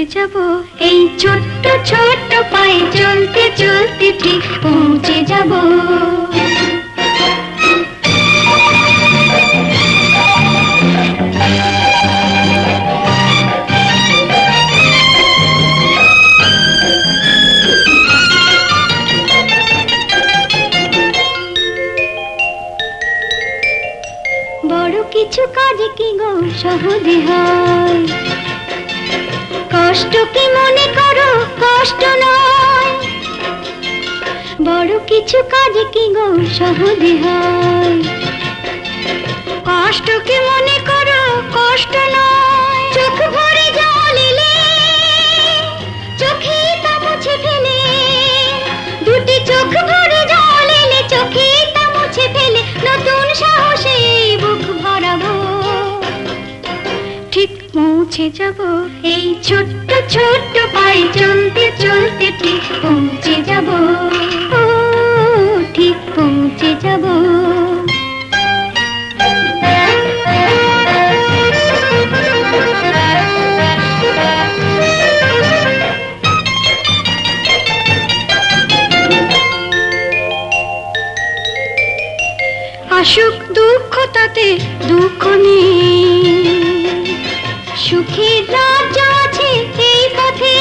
পৌঁছে যাব, এই ছোট্ট ছোট্ট পায়ে চলতে চলতে ঠিক পৌঁছে যাব। বড় কিছু কাজে কি গো সহজে হয়? কষ্ট কি মনে করো? কষ্ট নয়। বড় কিছু কাজে কি গো সহজে হয়? মনে ঠিক পৌঁছে যাব। এই ছোট্ট ছোট্ট পায়ে চলতে চলতে ঠিক পৌঁছে যাব। ঠিক পৌঁছে যাব। আসুক দুঃখ তাতে, দুঃখ নেই সুখের রাজ্য আছে এই পথে।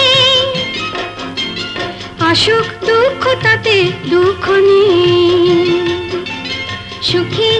দুঃখ তাতে দুঃখ নেই। সুখের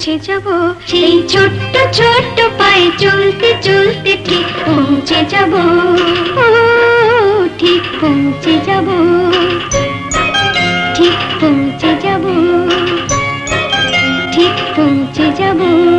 পৌঁছে যাব, সেই ছোট্ট ছোট্ট পায়ে চলতে চলতে ঠিক পৌঁছে যাব। ঠিক পৌঁছে যাব। ঠিক পৌঁছে যাব। ঠিক পৌঁছে যাব।